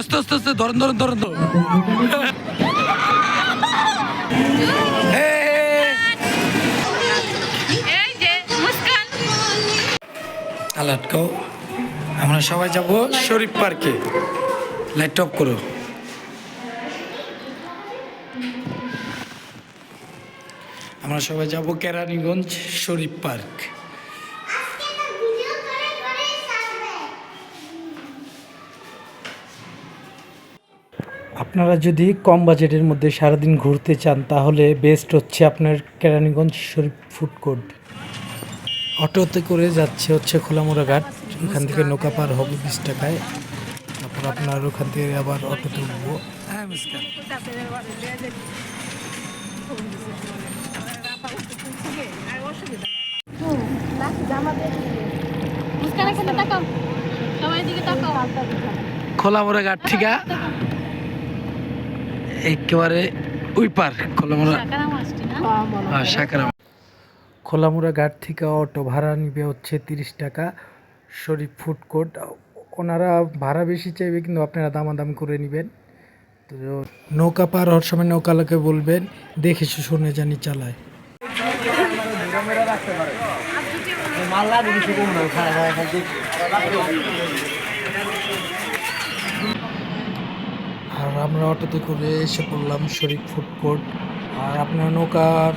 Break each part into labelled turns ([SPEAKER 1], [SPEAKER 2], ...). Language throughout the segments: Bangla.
[SPEAKER 1] আস্তে আস্তে আস্তে ধরেন ধরেন ধরেন আলাটকাও আমরা সবাই যাব শরীফ পার্কে। লাইট অফ করো। আমরা সবাই যাব কেরানীগঞ্জ শরীফ পার্ক। আপনারা যদি কম বাজেটের মধ্যে সারাদিন ঘুরতে চান তাহলে বেস্ট হচ্ছে আপনার কেরানীগঞ্জ শরীফ ফুড কোর্ট অটোতে করে যাচ্ছে হচ্ছে খোলামোড়া ঘাট। এখান থেকে নৌকা পার হবে বিশ টাকায়। তারপর আপনার ওখান থেকে আবার অটোতে উঠবো। হ্যাঁ মুস্কান
[SPEAKER 2] মুস্কান এখানে তাকাও সবাই দিকে তাকাও
[SPEAKER 1] খোলামোড়া ঘাট থেকে একেবারে ওই পার খোলামোড়া।
[SPEAKER 2] মাছটি
[SPEAKER 1] হ্যাঁ সাকারা খোলামুড়া ঘাট থেকে অটো ভাড়া নিবে হচ্ছে তিরিশ টাকা। Sharif food court. ওনারা ভাড়া বেশি চাইবে কিন্তু আপনারা দামাদাম করে নেবেন। তো নৌকা পার হওয়ার সময় নৌকালাকে বলবেন দেখে শুনে জানি চালায়। আর আমরা অটোতে করে এসে পড়লাম শরীফ ফুড কোর্ট। আর আপনারা নৌকার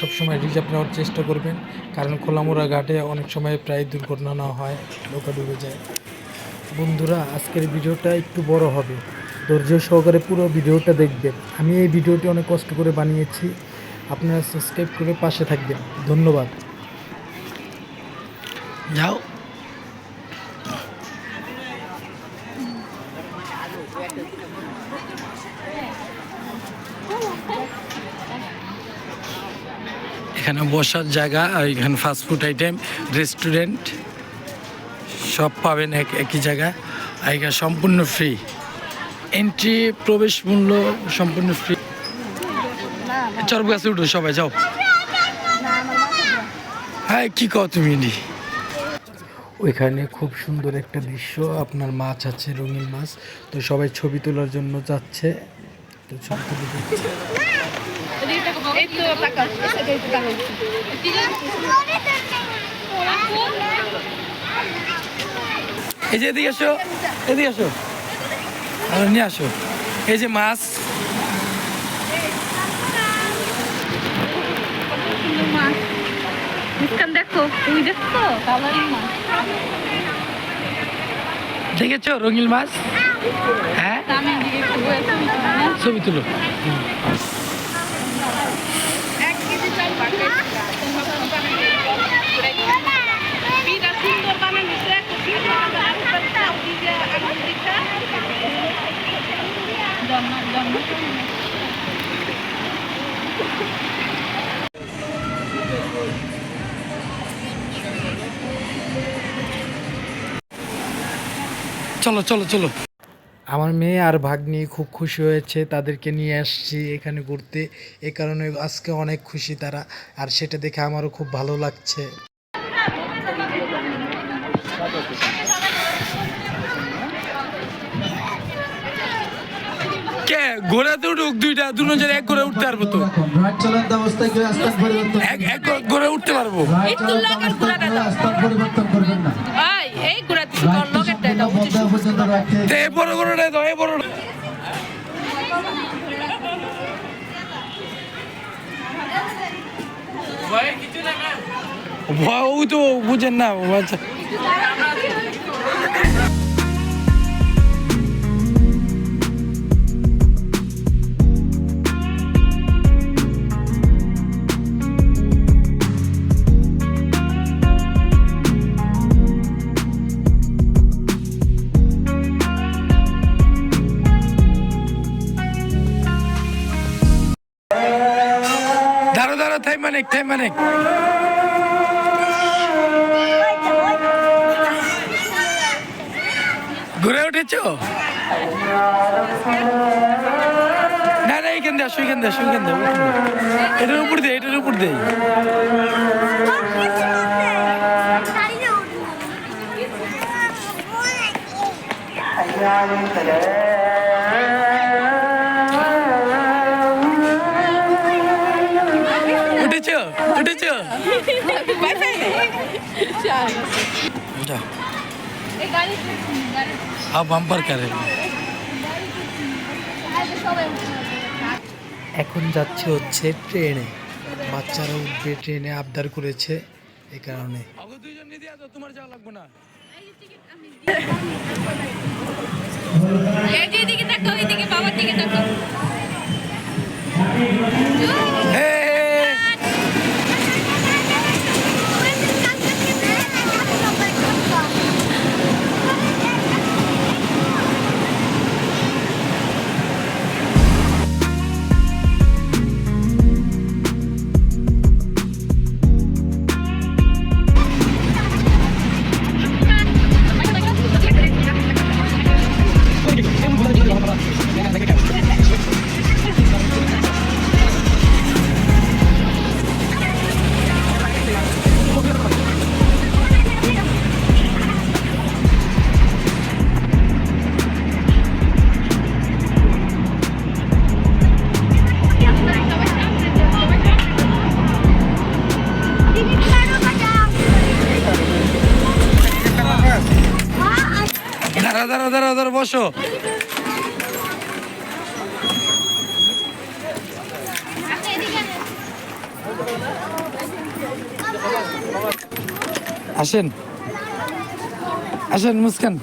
[SPEAKER 1] সবসময় রিজার্ভ নেওয়ার চেষ্টা করবেন, কারণ খোলামোড়া ঘাটে অনেক সময় প্রায় দুর্ঘটনা না হয়, নৌকা ডুবে যায়। বন্ধুরা, আজকের ভিডিওটা একটু বড় হবে। ধৈর্য সহকারে পুরো ভিডিওটা দেখবেন। আমি এই ভিডিওটি অনেক কষ্ট করে বানিয়েছি। আপনারা সাবস্ক্রাইব করে পাশে থাকবেন। ধন্যবাদ। যাও। এখানে বসার জায়গা আর এখানে ফাস্টফুড আইটেম রেস্টুরেন্ট সব পাবেন এক একই জায়গায়। আর এখানে সম্পূর্ণ ফ্রি এন্ট্রি প্রবেশ মূল্য সম্পূর্ণ ফ্রি চরব গাছে উঠো সবাই, যাও। হ্যাঁ কী কও তুমি ওইখানে খুব সুন্দর একটা দৃশ্য, আপনার মাছ আছে, রঙিন মাছ। তো সবাই ছবি তোলার জন্য যাচ্ছে। তো ছবি তুলে
[SPEAKER 2] এই তো
[SPEAKER 1] এই যে এদিকে আসো এদিকে আসো। আর নিয়ে আসো। এই যে মাছ।
[SPEAKER 2] দেখো তুমি দেখছ?
[SPEAKER 1] রঙিন মাছ? হ্যাঁ।
[SPEAKER 2] না?
[SPEAKER 1] ছবি তুলো
[SPEAKER 2] এক কেজি চাল বাকে পিঠা সুন্দর বানানো হয়েছে পিঠা জন্ম জন্ম
[SPEAKER 1] চলো চলো চলো। আমার মেয়ে আর ভাগ্নি খুব খুশি হয়েছে, তাদেরকে নিয়ে আসছি এখানে ঘুরতে। এ কারণে আজকে অনেক খুশি তারা, আর সেটা দেখে আমারও খুব ভালো লাগছে কে ঘোড়াতে উঠুক দুইটা দুজন এক করে উঠতে পারব তো। এক এক করে উঠতে পারব।
[SPEAKER 2] এই দাও।
[SPEAKER 1] এই বড় এই বড় ভয় তো বুঝেন না বাচ্চা থাই মানিক ঘুরে উঠেছো? না না, এখান দিয়ে আসো, এখান দিয়ে আসো, এখান দিয়ে এটার উপর দে এটার উপর দে উঠেছ
[SPEAKER 2] এই গাড়ি গাড়ি
[SPEAKER 1] हाँ बम्पर करे
[SPEAKER 2] সবাই
[SPEAKER 1] এখন যাচ্ছে হচ্ছে ট্রেনে বাচ্চারা উঠবে ট্রেনে আবদার করেছে এই কারণে তোমার যাওয়া লাগবে না
[SPEAKER 2] এই যে এদিকে দেখো এদিকে বাবার দিকে দেখো
[SPEAKER 1] বসো। আসেন। আসেন মুস্কান।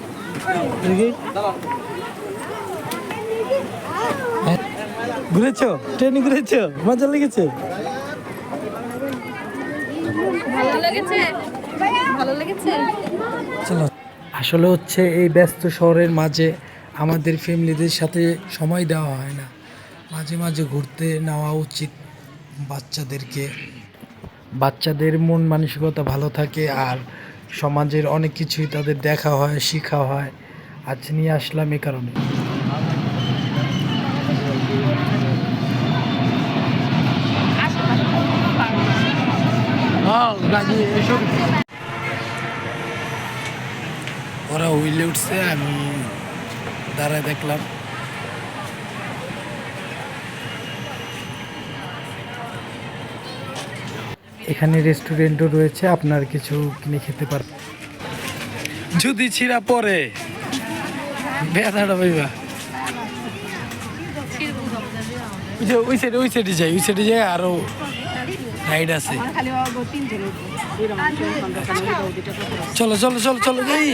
[SPEAKER 1] ঘুরেছো? ট্রেনে ঘুরেছো? মজা লেগেছে?
[SPEAKER 2] ভালো লেগেছে? ভালো লেগেছে?
[SPEAKER 1] আসলে হচ্ছে এই ব্যস্ত শহরের মাঝে আমাদের ফ্যামিলিদের সাথে সময় দেওয়া হয় না। মাঝে মাঝে ঘুরতে নেওয়া উচিত বাচ্চাদেরকে। বাচ্চাদের মন মানসিকতা ভালো থাকে আর সমাজের অনেক কিছুই তাদের দেখা হয় শেখা হয়। আজ নিয়ে আসলাম এ কারণে। ওরা হুইলে উঠছে, আমি দাঁড়ায় দেখলাম। এখানে রেস্টুরেন্টও রয়েছে, আপনার কিছু কিনে খেতে পার যদি ছিঁড়া পরে ব্যথাটা যে, ওই সাইডে ওই সাইডে যাই, ওই সাইডে যাই, আরও রাইড আছে। চলো চলো চলো চলো, যাই।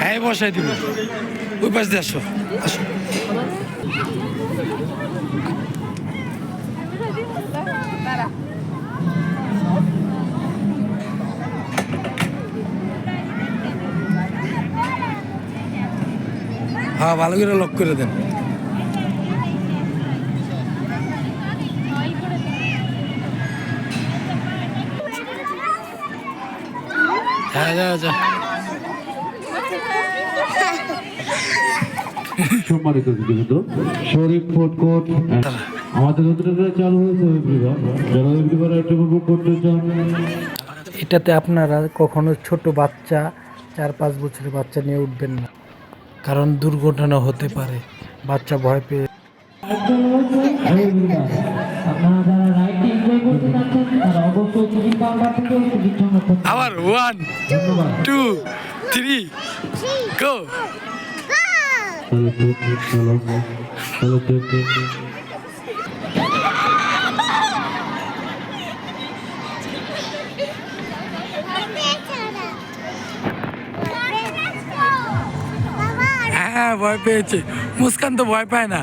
[SPEAKER 1] হ্যাঁ বসাই দিব। ওই পাশ দিয়ে আসো আসো। হ্যাঁ ভালো করে লক করে দেন হ্যাঁ যা যা
[SPEAKER 3] সম্মানিত শরীফ ফুড কোর্ট আমাদের হোটেলে চালু হয়েছে যারা বুক করতে চান।
[SPEAKER 1] এটাতে আপনারা কখনো ছোট বাচ্চা চার পাঁচ বছরের বাচ্চা নিয়ে উঠবেন না। কারণ দুর্ঘটনা হতে পারে বাচ্চা ভয় পেয়ে আবার ওয়ান টু থ্রি গো হ্যাঁ ভয় পেয়েছে। মুস্কান তো ভয় পায় না।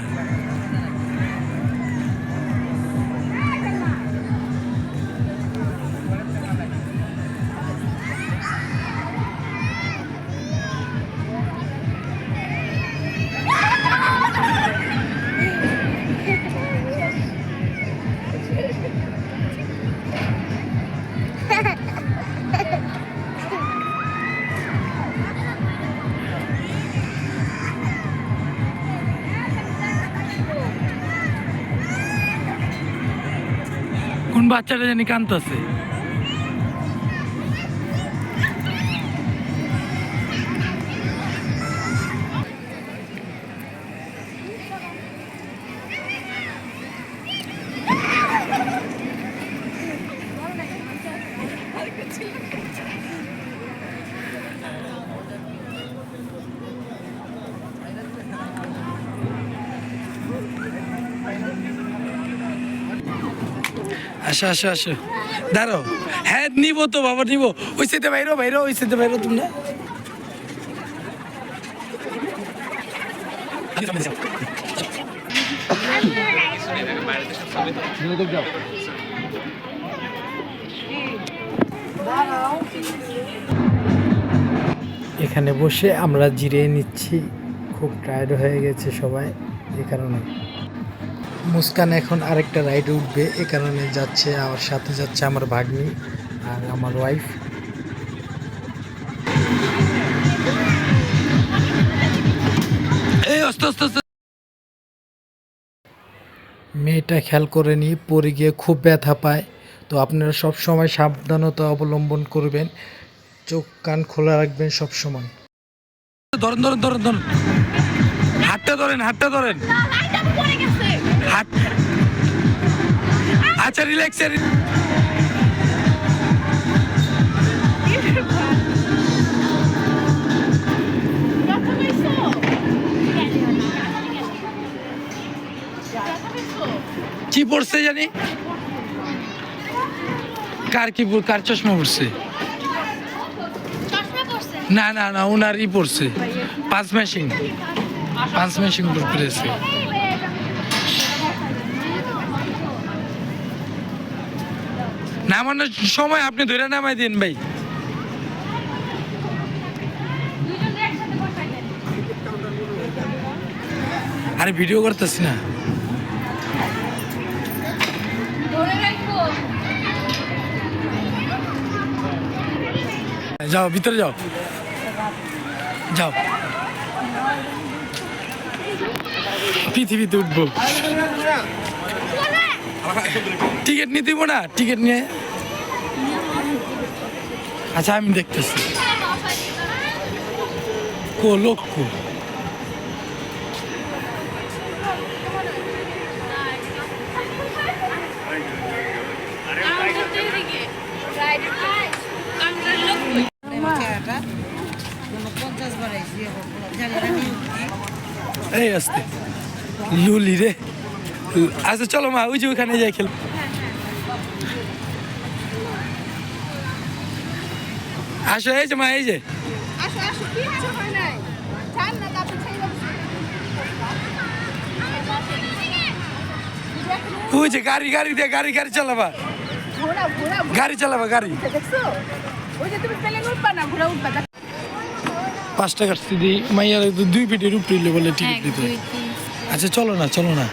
[SPEAKER 1] বাচ্চাটা জানি কান্দতেছে আসো আসো আসো। দাঁড়ো হ্যাঁ নিব তো বাবা, নিব। ওই সাইডে বাইরো বাইরো, ওই সাইডে বাইরো তোমরা। এখানে বসে আমরা জিরিয়ে নিচ্ছি। খুব টায়ার্ড হয়ে গেছে সবাই, এ কারণে। মুস্কান এখন আরেকটা রাইডে উঠবে এ কারণে যাচ্ছে আমার সাথে যাচ্ছে আমার ভাগ্নি আর আমার ওয়াইফ মেয়েটা খেয়াল করে নিয়ে পড়ে গিয়ে খুব ব্যথা পায়। তো আপনারা সব সময় সাবধানতা অবলম্বন করবেন চোখ কান খোলা রাখবেন সব সময়। ধরেন ধরেন ধরেন ধরেন। হাতটা ধরেন হাতটা ধরেন। আচ্ছা রিল্যাক্স কি পড়ছে জানি? কার কি কার চশমা পড়ছে? না না না ওনারই পড়ছে। পাঁচ মেশিন পাঁচ মেশিন পড়েছে। নামানোর সময় আপনি ধরে নামাই দিন ভাই। আরে ভিডিও করতেছি না। যাও, ভিতরে যাও। যাও। পৃথিবীতে উঠবো। টিকিট নিতে দিব না? টিকিট নিয়ে? আচ্ছা আমি দেখতেছি। কো, লোক কো? এই, আসতে। লুলি রে। আচ্ছা চলো মা ওই যে ওখানে যাই খেল। আসো এই যে মা এই যে।
[SPEAKER 2] হয়
[SPEAKER 1] ওই যে গাড়ি গাড়ি দিয়ে গাড়ি গাড়ি চালাবা।
[SPEAKER 2] ঘোরা ঘোরা
[SPEAKER 1] গাড়ি চালাবা গাড়ি। পাঁচ টাকার সিদি মাইয়ার দুই ফিটের উপরে বলে টিকিট দিতে। আচ্ছা চলো না চলো না।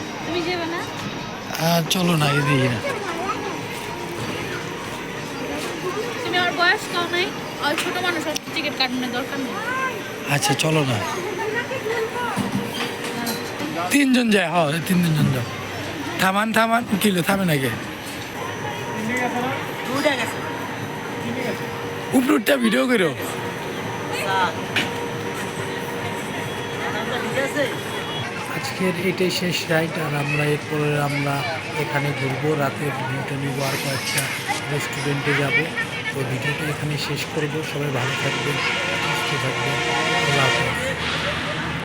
[SPEAKER 1] আহ, চলো না এদিকে না
[SPEAKER 2] তুমি আমার বয়স কম নাই আর ছোট মানুষ টিকিট কাটানোর দরকার নেই।
[SPEAKER 1] আচ্ছা চলো না। তিনজন যায় হ তিনজন জন যাও। থামান থামান কিলো থামে নাকি? উপরে উঠটা ভিডিও করো। আজকের এটাই শেষ রাইড আর আমরা এরপরে আমরা এখানে ঘুরবো। রাতে ভিডিওটা নিব আর কয়েকটা রেস্টুরেন্টে যাব। তো ভিডিওটা এখানে শেষ করব। সবাই ভালো থাকবেন, সুস্থ থাকবেন। আল্লাহ